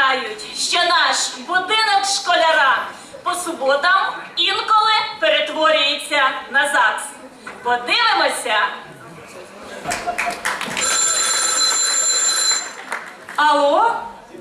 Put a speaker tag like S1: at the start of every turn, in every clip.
S1: знають, що наш будинок школяра по суботам інколи перетворюється на ЗАГС. Подивимося. Алло?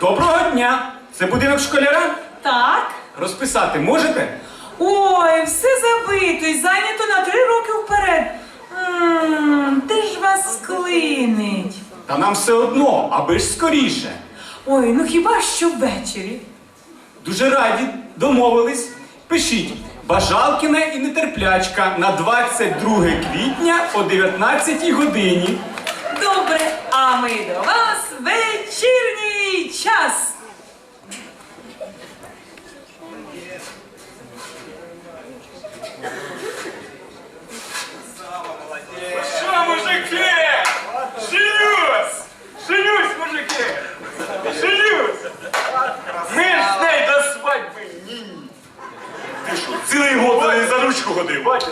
S2: Доброго дня! Це будинок школяра?
S1: Так?
S2: Розписати можете?
S3: Ой, все забито і зайнято на три роки вперед. Ммм, де ж вас клинить?
S2: Та нам все одно, аби ж скоріше.
S3: Ой, ну хіба що ввечері?
S2: Дуже раді, домовились. Пишіть Бажалкіна і нетерплячка на 22 квітня о 19 годині.
S3: Добре, а ми до вас вечірній час.
S4: Що, мужики? Женюсь! Женюсь, мужики! Женюсь! Ми ж з нею до свадьби ні. Ти що, цілий год за неї за ручку ходив? Батя,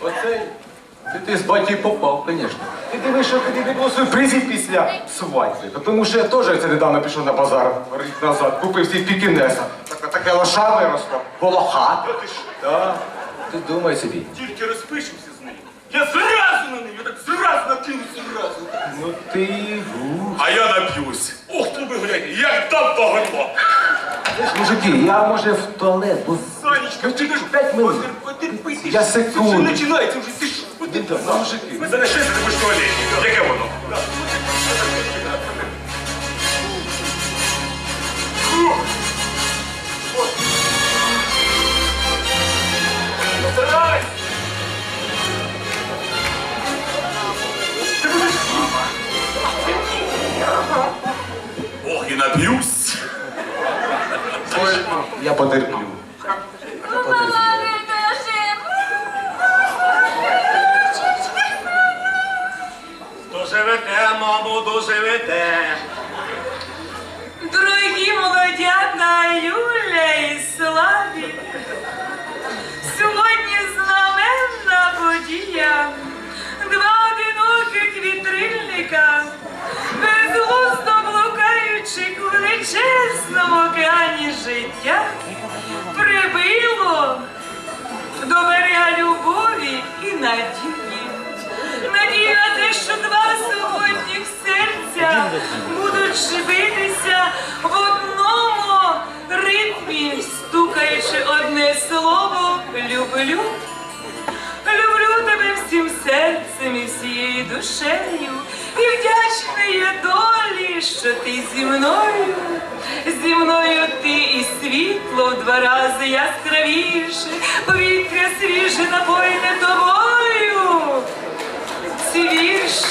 S5: Оцей. Ти, ти з батьків попав, звісно. Ти дивиш, що тобі не було сюрпризів після свадьби. Тому що я теж це недавно пішов на базар рік назад, купив всіх пікінеса. Так, таке лоша виросла. Волоха.
S4: ти?
S5: Так. Ти думай собі.
S4: Тільки розпишемося з нею. Я зразу на неї, я так зразу накинуся зразу.
S5: Ну ти гу.
S4: А я нап'юсь. Ох, ти ви гляньте, як дам до горла.
S5: Мужики, я може в туалет, бо
S4: Санечка, ти ж
S5: п'ять минут.
S4: Потерпи, ти
S5: Я секунду.
S4: Це вже починається, вже
S5: мужики.
S4: Сидимо в школі. Яке воно? Мамо, доживете.
S3: Дорогі молодята Юля і Славі. Сьогодні знаменна подія. Два одиноких вітрильника, безглуздо блукаючи у величезному океані життя, прибило до берега любові і надії. Надія на те, що два будуть живитися в одному ритмі, стукаючи одне слово люблю. Люблю тебе всім серцем і всією душею, і вдячна я долі, що ти зі мною, зі мною ти і світло в два рази яскравіше, повітря свіже напоїне тобою. Ці вірші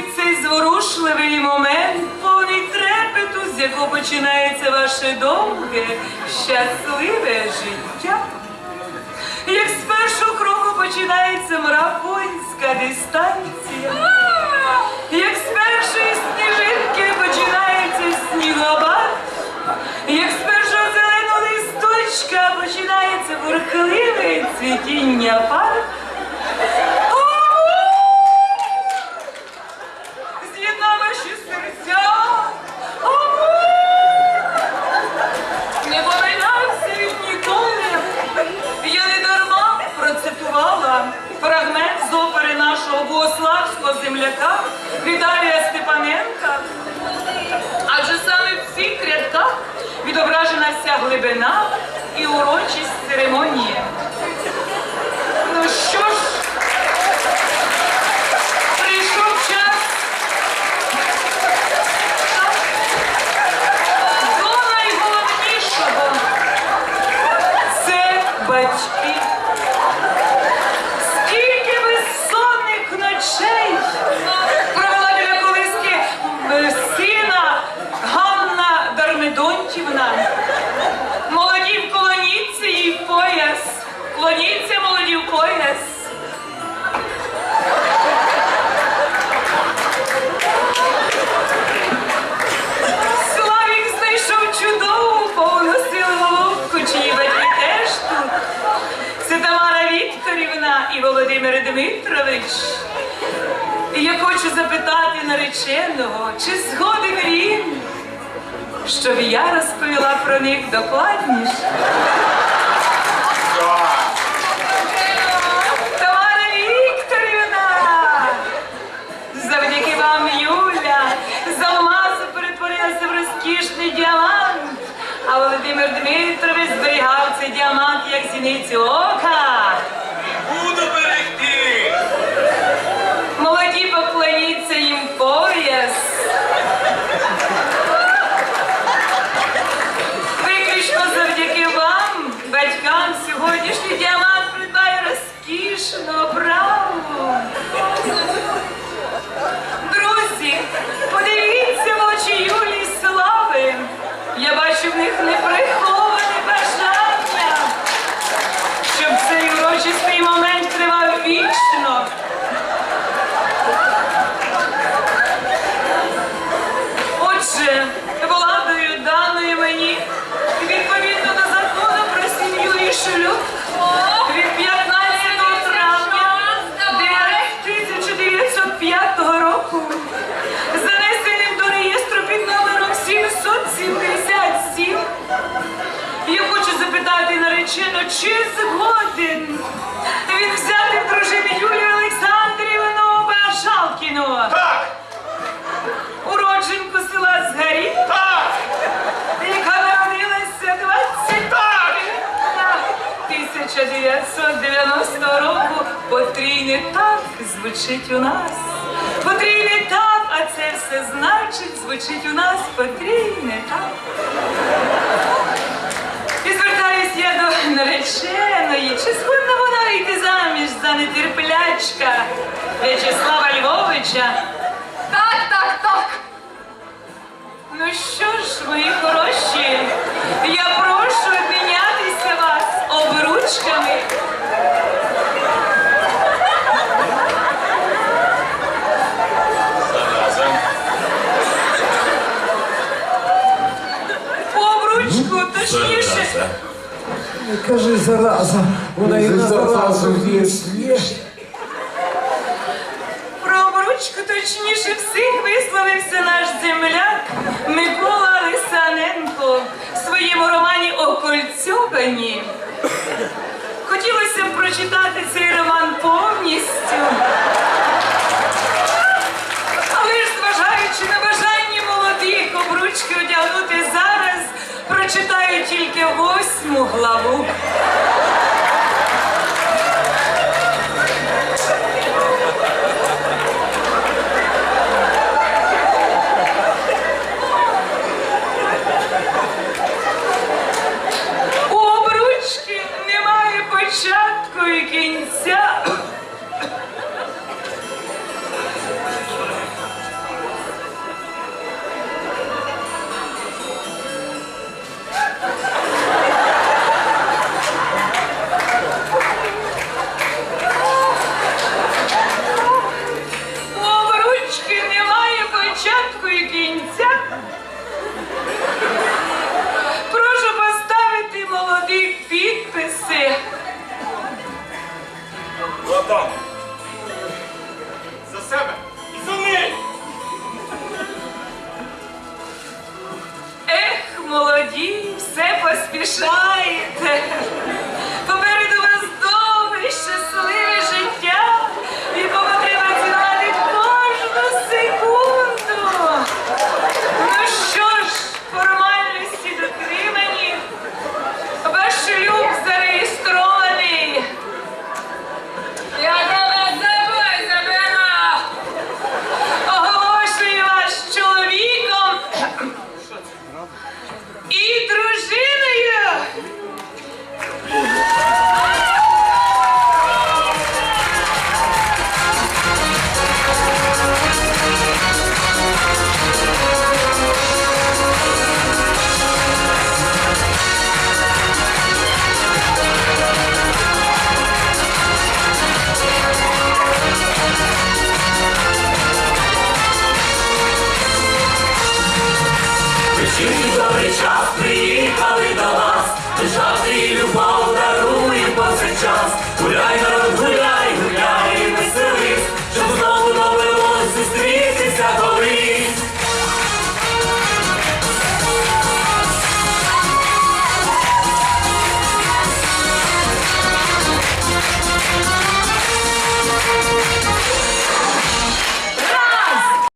S3: підходять цей зворушливий момент, повний трепету, з якого починається ваше довге, щасливе життя. Як з першого кроку починається марафонська дистанція, як з першої сніжинки починається снігопад, як з першого зеленого листочка починається бурхливе цвітіння пар. Батьки. Скільки безсонних ночей провела біля колиски сина Ганна Дармидонтівна. Молоді колоніці їй в пояс. Клоніться молоді в пояс. Щоб я розповіла про них докладніше. Тамара Вікторівна! Завдяки вам, Юля, з алмазу перетворилася в розкішний діамант. А Володимир Дмитрович зберігав цей діамант як зіницю. Отже, владою даною мені відповідно до закону про сім'ю і шлюб від 15 травня 1905 року занесеним до реєстру під номером 777 я хочу запитати наречено, чи згоден він взяти в дружини Юлію Олександрівну Башалкіну?
S4: Так,
S3: уродженку Згарі,
S4: так,
S3: яка народилася 20
S4: так.
S3: 1990 року. Потрійне так звучить у нас. Потрійне так, а це все значить, звучить у нас потрійне так. І звертаюсь я до нареченої, чи згодна вона вийти заміж за нетерплячка В'ячеслава Львовича? Ну що ж, мої хороші, я прошу обмінятися вас обручками. Обручку, точніше.
S6: Кажи зараза, вона і на заразу є.
S3: Про точніше всіх висловився наш земляк Микола Лисаненко в своєму романі Окольцьовані. Хотілося б прочитати цей роман повністю. Але ж зважаючи на бажання молодих обручки одягнути зараз, прочитаю тільки восьму главу.